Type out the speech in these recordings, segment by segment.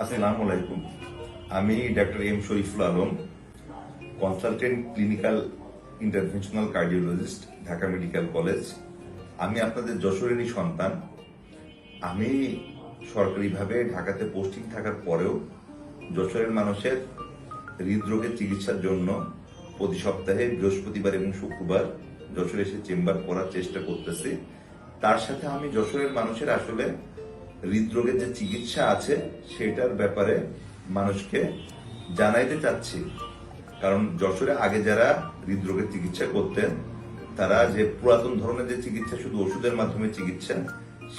আসসালামু আমি doctor M Shariful Alam, consultant clinical interventional cardiologist, Dhaka medical college. আমি আপনাদের যশোরেরই সন্তান। আমি সরকারিভাবে ঢাকাতে পোস্টিং থাকার পরেও যশোরের মানুষের হৃদরোগের চিকিৎসার জন্য প্রতি সপ্তাহে বৃহস্পতিবার এবং শুক্রবার যশোরে এসে চেম্বার করার চেষ্টা করতেছি। তার সাথে আমি যশোরের মানুষের আসলে হৃদরোগের যে চিকিৎসা আছে, সেটার ব্যাপারে মানুষকে জানাইতে চাচ্ছি। কারণ যশোরে আগে যারা হৃদরোগের চিকিৎসা করতেন, তারা যে পুরাতন ধরনের যে চিকিৎসা, শুধু ওষুধের মাধ্যমে চিকিৎসা,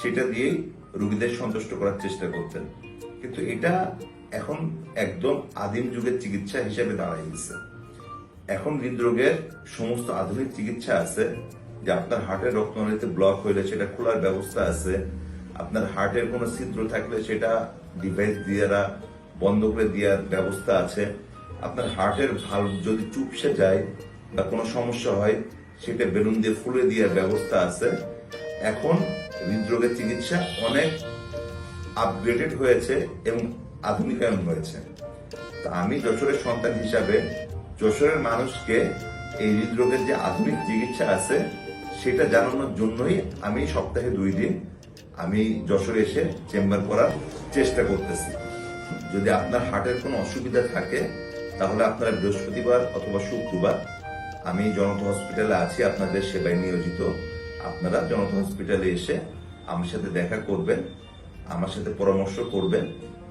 সেটা দিয়েই রোগীদের সন্তুষ্ট করার চেষ্টা করতেন। কিন্তু এটা এখন একদম আদিম যুগের চিকিৎসা হিসেবে দাঁড়ায় গেছে। এখন হৃদরোগের সমস্ত আধুনিক চিকিৎসা আছে, যে আপনার হার্টের রক্তনালীতে ব্লক হইলে সেটা খোলার ব্যবস্থা আছে আপনার হার্টের কোনো ছিদ্র থাকলে সেটা ডিভাইস দিয়ে বন্ধ করে দেওয়ার ব্যবস্থা আছে। আপনার হার্টের ভালো যদি চুপসে যায় বা কোনো সমস্যা হয়, সেটা বেলুন দিয়ে ফুলে দেওয়ার ব্যবস্থা আছে। এখন হৃদরোগের চিকিৎসা অনেক আপগ্রেডেড হয়েছে এবং আধুনিকায়ন হয়েছে। তা আমি যশোরের সন্তান হিসাবে যশোরের মানুষকে এই হৃদরোগের যে আধুনিক চিকিৎসা আছে, সেটা জানানোর জন্যই আমি সপ্তাহে দুই দিন আমি যশোরে এসে চেম্বার করার চেষ্টা করতেছি। যদি আপনার হার্টের কোনো অসুবিধা থাকে, তাহলে আপনারা বৃহস্পতিবার অথবা শুক্রবার আমি জনতা হসপিটালে আছি, আপনাদের সেবায় নিয়োজিত। আপনারা জনতা হসপিটালে এসে আমার সাথে দেখা করবেন, আমার সাথে পরামর্শ করবেন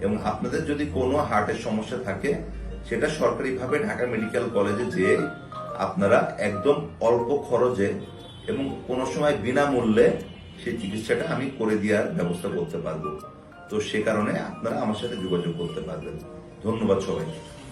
এবং আপনাদের যদি কোনো হার্টের সমস্যা থাকে, সেটা সরকারিভাবে ঢাকা মেডিকেল কলেজে যেয়ে আপনারা একদম অল্প খরচে এবং কোনো সময় বিনামূল্যে সেই চিকিৎসাটা আমি করে দেওয়ার ব্যবস্থা করতে পারব। তো সে কারণে আপনারা আমার সাথে যোগাযোগ করতে পারবেন। ধন্যবাদ সবাইকে।